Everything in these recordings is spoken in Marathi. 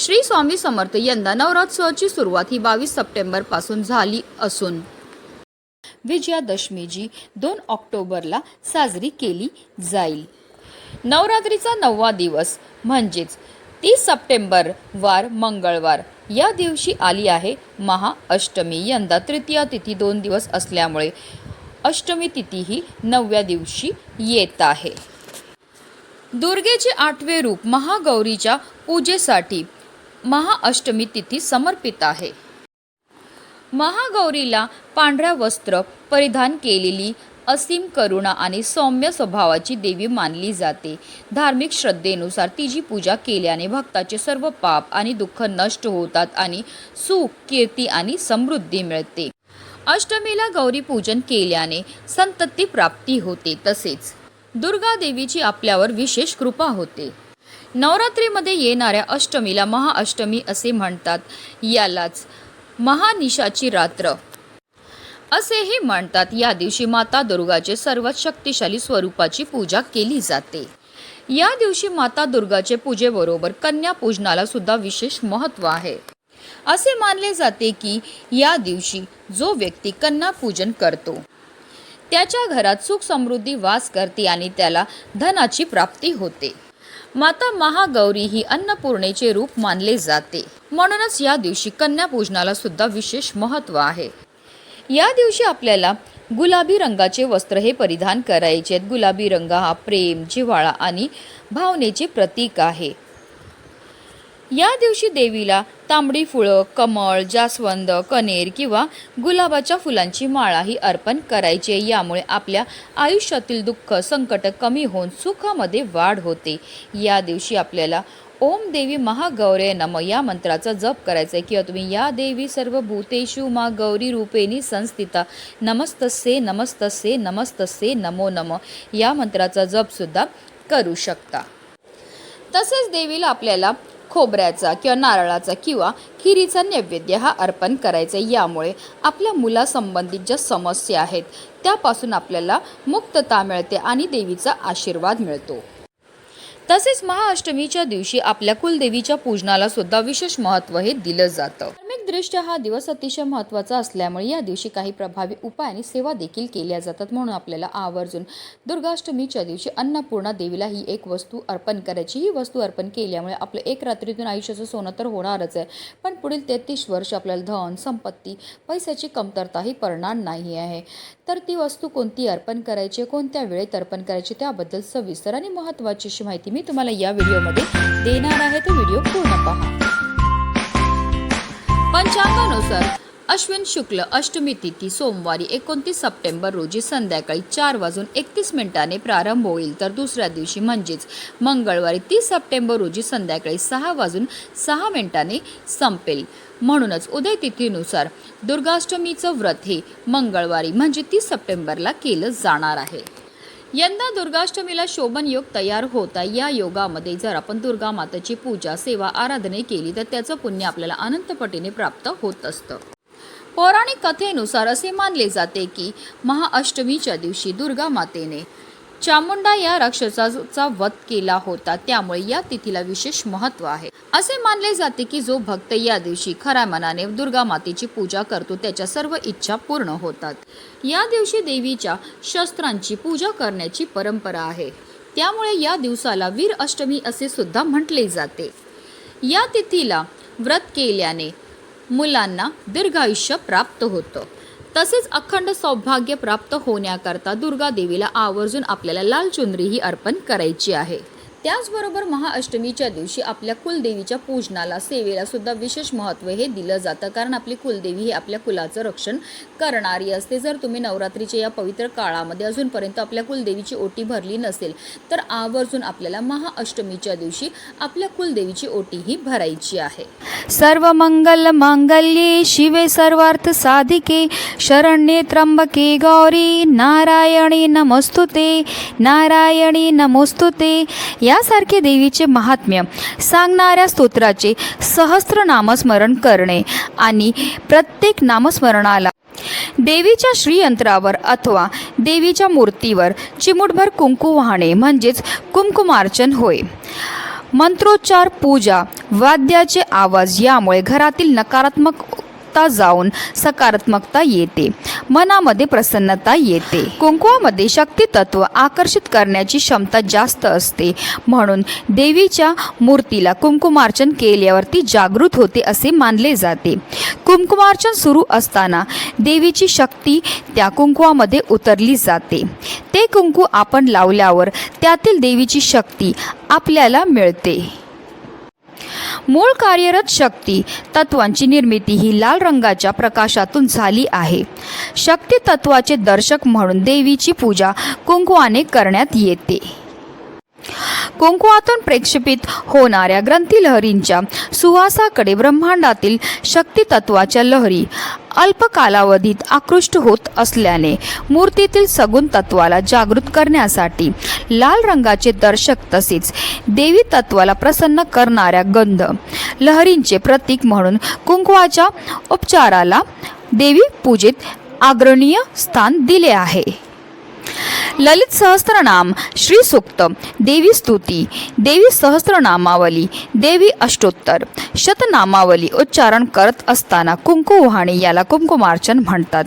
श्री स्वामी समर्थ यंदा नवरात्रोत्सवाची सुरुवात ही बावीस सप्टेंबरपासून झाली असून. विजयादशमी जी दोन ऑक्टोबरला साजरी केली जाईल. नवरात्रीचा नववा दिवस म्हणजेच तीस सप्टेंबर वार मंगळवार. या दिवशी आली आहे महाअष्टमी. यंदा तृतीया तिथी दोन दिवस असल्यामुळे अष्टमी तिथी ही नवव्या दिवशी येत आहे. दुर्गेचे आठवे रूप महागौरीच्या पूजेसाठी महाअष्टमी तिथी समर्पित आहे. महागौरीला पांढऱ्या वस्त्र परिधान केलेली असीम करुणा आणि सौम्य स्वभावाची देवी मानली जाते. धार्मिक श्रद्धेनुसार तिची पूजा केल्याने भक्ताचे सर्व पाप आणि दुःख नष्ट होतात आणि सुख कीर्ती आणि समृद्धी मिळते. अष्टमीला गौरी पूजन केल्याने संतती प्राप्ती होते तसेच दुर्गा देवीची आपल्यावर विशेष कृपा होते. नवरात्रीमध्ये येणाऱ्या अष्टमीला महाअष्टमी असे म्हणतात. यालाच महानिशाची रात्र असेही म्हणतात. या दिवशी माता दुर्गाचे सर्वात शक्तिशाली स्वरूपाची पूजा केली जाते. या दिवशी माता दुर्गाचे पूजेबरोबर कन्या पूजनाला सुद्धा विशेष महत्त्व आहे. असे मानले जाते की या दिवशी जो व्यक्ती कन्या पूजन करतो त्याच्या घरात सुख समृद्धी वास करते आणि त्याला धनाची प्राप्ती होते. माता महागौरी ही अन्नपूर्णेचे रूप मानले जाते. म्हणूनच या दिवशी कन्या पूजनाला सुद्धा विशेष महत्त्व आहे. या दिवशी आपल्याला गुलाबी रंगाचे वस्त्र हे परिधान करायचे आहेत. गुलाबी रंग हा प्रेम जिव्हाळा आणि भावनेचे प्रतीक आहे. या दिवशी देवीला तांबडी फुलं कमळ जास्वंद कनेर किंवा गुलाबाच्या फुलांची माळाही अर्पण करायची. आहे. यामुळे आपल्या आयुष्यातील दुःख संकट कमी होऊन सुखामध्ये वाढ होते. या दिवशी आपल्याला ओम देवी महागौरे नम या मंत्राचा जप करायचा आहे. किंवा तुम्ही या देवी सर्व भूतेषु मा गौरी रूपेणी संस्थिता नमस्तसे नमस्तसे नमस्तसे नमो नम या मंत्राचा जपसुद्धा करू शकता. तसेच देवीला आपल्याला खोबऱ्याचा किंवा नारळाचा किंवा खिरीचा नैवेद्य हा अर्पण करायचा यामुळे आपल्या मुलासंबंधित ज्या समस्या आहेत त्यापासून आपल्याला मुक्तता मिळते आणि देवीचा आशीर्वाद मिळतो. तसेच महाअष्टमीच्या दिवशी आपल्या कुलदेवीच्या पूजनाला सुद्धा विशेष महत्त्व हे दिलं जातं. धार्मिक हा दिवस अतिशय महत्त्वाचा असल्यामुळे या दिवशी काही प्रभावी उपाय आणि सेवा देखील केल्या जातात म्हणून आपल्याला आवर्जून दुर्गाष्टमीच्या दिवशी अन्नपूर्णा देवीला ही एक वस्तू अर्पण करायची. ही वस्तू अर्पण केल्यामुळे आपलं एक रात्रीतून आयुष्याचं सोनं तर होणारच आहे. पण पुढील तेहतीस वर्ष आपल्याला धन संपत्ती पैशाची कमतरताही पडणार नाही आहे. तर ती वस्तू कोणती अर्पण करायची कोणत्या वेळेत अर्पण करायची त्याबद्दल सविस्तर आणि महत्त्वाची अशी माहिती मी तुम्हाला या व्हिडिओमध्ये देणार आहे. तो व्हिडिओ पूर्ण पहा. पंचांगानुसार अश्विन शुक्ल अष्टमी तिथी सोमवारी एकोणतीस सप्टेंबर रोजी संध्याकाळी चार वाजून एकतीस मिनिटाने प्रारंभ होईल. तर दुसऱ्या दिवशी म्हणजेच मंगळवारी तीस सप्टेंबर रोजी संध्याकाळी सहा वाजून सहा मिनिटाने संपेल. म्हणूनच उदय तिथीनुसार दुर्गाष्टमीचं व्रत हे मंगळवारी म्हणजे तीस सप्टेंबरला केलं जाणार आहे. यंदा दुर्गाष्टमीला शोभन योग तयार होता या योगामध्ये जर आपण दुर्गा मातेची पूजा सेवा आराधने केली तर त्याचं पुण्य आपल्याला अनंतपटीने प्राप्त होत असतं. पौराणिक कथेनुसार असे मानले जाते की महाअष्टमीच्या दिवशी दुर्गा मातेने चामुंडा या राक्षसाचा वध केला होता. त्यामुळे या तिथीला विशेष महत्त्व आहे. असे मानले जाते की जो भक्त या दिवशी खऱ्या मनाने दुर्गा मातेची पूजा करतो त्याच्या सर्व इच्छा पूर्ण होतात. या दिवशी देवीच्या शस्त्रांची पूजा करण्याची परंपरा आहे. त्यामुळे या दिवसाला वीर अष्टमी असे सुद्धा म्हटले जाते. या तिथीला व्रत केल्याने मुलांना दीर्घायुष्य प्राप्त होतं. तसेच अखंड सौभाग्य प्राप्त होण्याकरता दुर्गा देवीला आवर्जून आपल्याला लाल चुनरीही अर्पण करायची आहे. त्याचबरोबर महाअष्टमीच्या दिवशी आपल्या कुलदेवीच्या पूजनाला सेवेला सुद्धा विशेष महत्त्व हे दिलं जातं. कारण आपली कुलदेवी ही आपल्या कुलाचं रक्षण करणारी असते. जर तुम्ही नवरात्रीच्या या पवित्र काळामध्ये अजूनपर्यंत आपल्या कुलदेवीची ओटी भरली नसेल तर आवर्जून आपल्याला महाअष्टमीच्या दिवशी आपल्या कुलदेवीची ओटी ही भरायची आहे. सर्व मंगल मांगल्ये शिवे सर्वार्थ साधिके शरण्ये त्र्यंबके गौरी नारायणी नमस्तुते नारायणी नमोस्तुते. यासारखे देवीचे महात्म्य सांगणाऱ्या स्तोत्राचे सहस्त्र नामस्मरण करणे आणि प्रत्येक नामस्मरणाला देवीच्या श्रीयंत्रावर अथवा देवीच्या मूर्तीवर चिमुटभर कुंकू वाहणे म्हणजेच कुंकुमार्चन होय. मंत्रोच्चार पूजा वाद्याचे आवाज यामुळे घरातील नकारात्मक नकारात्मकता जाऊन सकारात्मकता येते. मनामध्ये प्रसन्नता येते. कुंकुवामध्ये शक्ती तत्व आकर्षित करण्याची क्षमता जास्त असते. म्हणून देवीच्या मूर्तीला कुंकुमार्चन केल्यावर ती जागृत होते असे मानले जाते. कुंकुमार्चन सुरू असताना देवीची शक्ती त्या कुंकुवामध्ये उतरली जाते. ते कुंकू आपण लावल्यावर त्यातील देवीची शक्ती आपल्याला मिळते. मूळ कार्यरत शक्ती तत्वांची निर्मिती ही लाल रंगाच्या प्रकाशातून झाली आहे. शक्ती तत्वाचे दर्शक म्हणून देवीची पूजा कुंकुवाने करण्यात येते. कुंकुवातून प्रेक्षेपित होणाऱ्या ग्रंथी लहरींच्या सुवासाकडे ब्रह्मांडातील शक्ती तत्वाच्या लहरी अल्प कालावधीत आकृष्ट होत असल्याने मूर्तीतील सगुण तत्वाला जागृत करण्यासाठी लाल रंगाचे दर्शक तसेच देवी तत्वाला प्रसन्न करणाऱ्या गंध लहरींचे प्रतीक म्हणून कुंकवाच्या उपचाराला देवी पूजेत आग्रणीय स्थान दिले आहे. ललित सहस्त्रनाम श्री सुक्त देवी स्तुती देवी सहस्त्रनामावली देवी अष्टोत्तर शतनामावली उच्चारण करत असताना कुंकू वाहणे याला कुंकुमार्चन म्हणतात.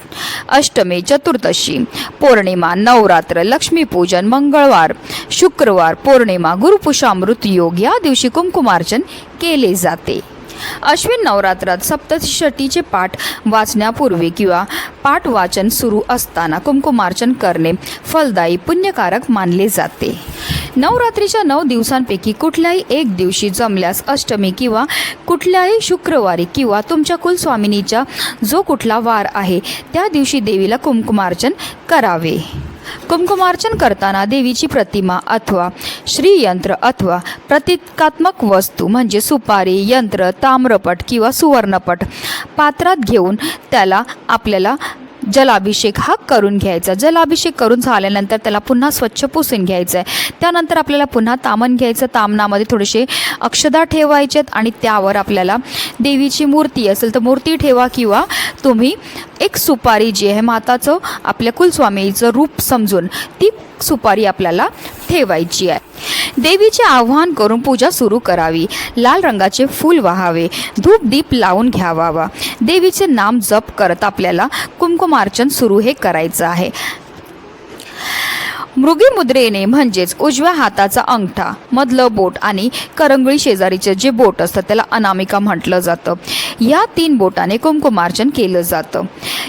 अष्टमी चतुर्दशी पौर्णिमा नवरात्र लक्ष्मीपूजन मंगळवार शुक्रवार पौर्णिमा गुरुपुषामृत योग या दिवशी कुंकुमार्चन केले जाते. अश्विन नवरात्रात सप्तषटीचे पाठ वाचण्यापूर्वी किंवा पाठ वाचन सुरू असताना कुंकुमार्चन करणे फलदायी पुण्यकारक मानले जाते. नवरात्रीच्या नऊ दिवसांपैकी कुठल्याही एक दिवशी जमल्यास अष्टमी किंवा कुठल्याही शुक्रवारी किंवा तुमच्या कुलस्वामिनीचा जो कुठला वार आहे त्या दिवशी देवीला कुंकुमार्चन करावे. कुंकुमार्चन करताना देवीची प्रतिमा अथवा श्रीयंत्र अथवा प्रतिकात्मक वस्तू म्हणजे सुपारी यंत्र ताम्रपट किंवा सुवर्णपट पात्रात घेऊन त्याला आपल्याला जलाभिषेक हा करून घ्यायचा. जलाभिषेक करून झाल्यानंतर त्याला पुन्हा स्वच्छ पुसून घ्यायचं आहे त्यानंतर आपल्याला पुन्हा तामन घ्यायचं. तामनामध्ये थोडेसे अक्षदा ठेवायचेत आणि त्यावर आपल्याला देवीची मूर्ती असेल तर मूर्ती ठेवा किंवा तुम्ही एक सुपारी जी आहे माताचं आपल्या कुलस्वामीचं रूप समजून ती सुपारी आपल्याला ठेवायची आहे. देवीचे आव्हान करून पूजा सुरू करावी. लाल रंगाचे फूल वाहावे. धूप दीप लावून घ्यावावा. देवीचे नाम जप करत आपल्याला कुंकुमार्चन सुरू हे करायचं आहे. मृगी मुद्रेने म्हणजेच उजव्या हाताचा अंगठा मधलं बोट आणि करंगळी शेजारीचे जे बोट असतं त्याला अनामिका म्हटलं जातं. या तीन बोटाने कुंकुमार्चन केलं जातं.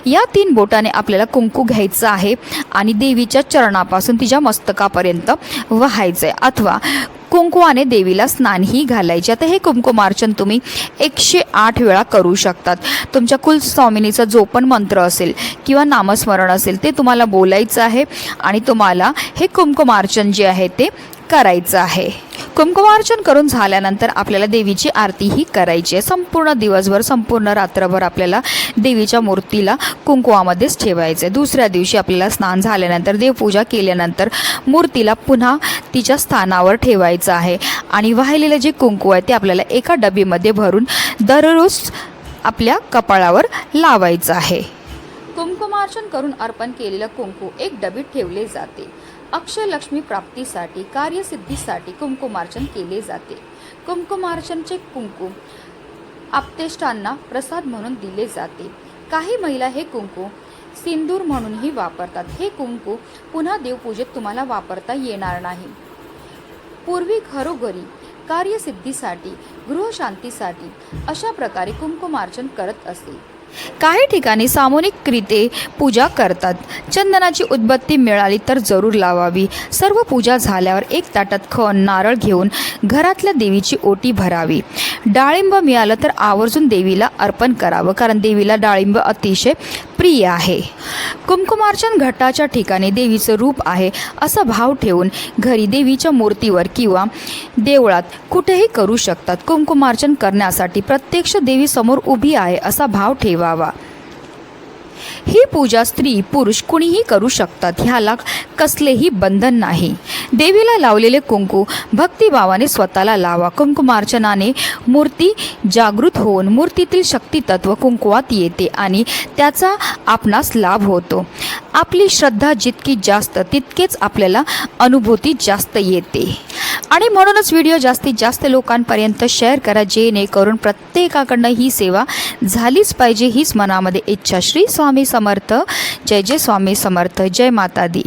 या तीन बोटाने आपल्याला कुंकू घ्यायचं आहे आणि देवीच्या चरणापासून तिच्या मस्तकापर्यंत व्हायचं आहे अथवा कुंकुवाने देवीला स्नानही घालायचे. आता हे कुंकुमार्चन तुम्ही एकशे आठ वेळा करू शकतात. तुमच्या कुलस्वामिनीचा जो पण मंत्र असेल किंवा नामस्मरण असेल ते तुम्हाला बोलायचं आहे आणि तुम्हाला हे कुंकुमार्चन जे आहे ते करायचं आहे. कुंकुमार्चन करून झाल्यानंतर आपल्याला देवीची आरतीही करायची आहे. संपूर्ण दिवसभर संपूर्ण रात्रभर आपल्याला देवीच्या मूर्तीला कुंकुवामध्येच ठेवायचं आहे. दुसऱ्या दिवशी आपल्याला स्नान झाल्यानंतर देवपूजा केल्यानंतर मूर्तीला पुन्हा तिच्या स्थानावर ठेवायचं आहे. आणि वाहिलेलं जे कुंकू आहे ते आपल्याला एका डबीमध्ये भरून दररोज आपल्या कपाळावर लावायचं आहे. कुंकुमार्चन करून अर्पण केलेलं कुंकू एक डबीत ठेवले जाते. अक्षयलक्ष्मी प्राप्तीसाठी कार्यसिद्धीसाठी कुंकुमार्चन केले जाते. कुंकुमार्चनचे कुंकू आपतेष्टांना प्रसाद म्हणून दिले जाते. काही महिला हे कुंकू सिंदूर म्हणूनही वापरतात. हे कुंकू पुन्हा देवपूजेत तुम्हाला वापरता येणार नाही. पूर्वी घरोघरी कार्यसिद्धीसाठी गृहशांतीसाठी अशा प्रकारे कुंकुमार्चन करत असे. काही ठिकाणी सामूहिकरीते पूजा करतात. चंदनाची उदबत्ती मिळाली तर जरूर लावावी. सर्व पूजा झाल्यावर एक ताटात खण नारळ घेऊन घरातल्या देवीची ओटी भरावी. डाळिंब मिळालं तर आवर्जून देवीला अर्पण करावं कारण देवीला डाळिंब अतिशय प्रिय आहे. कुमकुमार्चन घटाच्या ठिकाणी देवीचं रूप आहे असा भाव ठेवून घरी देवीच्या मूर्तीवर किंवा देवळात कुठेही करू शकतात. कुमकुमार्चन करण्यासाठी प्रत्यक्ष देवीसमोर उभी आहे असा भाव ठेवावा. ही पूजा स्त्री पुरुष कुणीही करू शकतात. ह्याला कसलेही बंधन नाही. देवीला लावलेले कुंकू भक्तिभावाने स्वतःला लावा. कुंकुमार्चनाने मूर्ती जागृत होऊन मूर्तीतील शक्तितत्व कुंकुवात येते आणि त्याचा आपणास लाभ होतो. आपली श्रद्धा जितकी जास्त तितकेच आपल्याला अनुभूती जास्त येते. आणि म्हणूनच व्हिडिओ जास्तीत जास्त लोकांपर्यंत शेअर करा जेणेकरून प्रत्येकाकडनं ही सेवा झालीच पाहिजे हीच मनामध्ये इच्छा. श्री स्वामी समर्थ. जय जय स्वामी समर्थ. जय माता दी.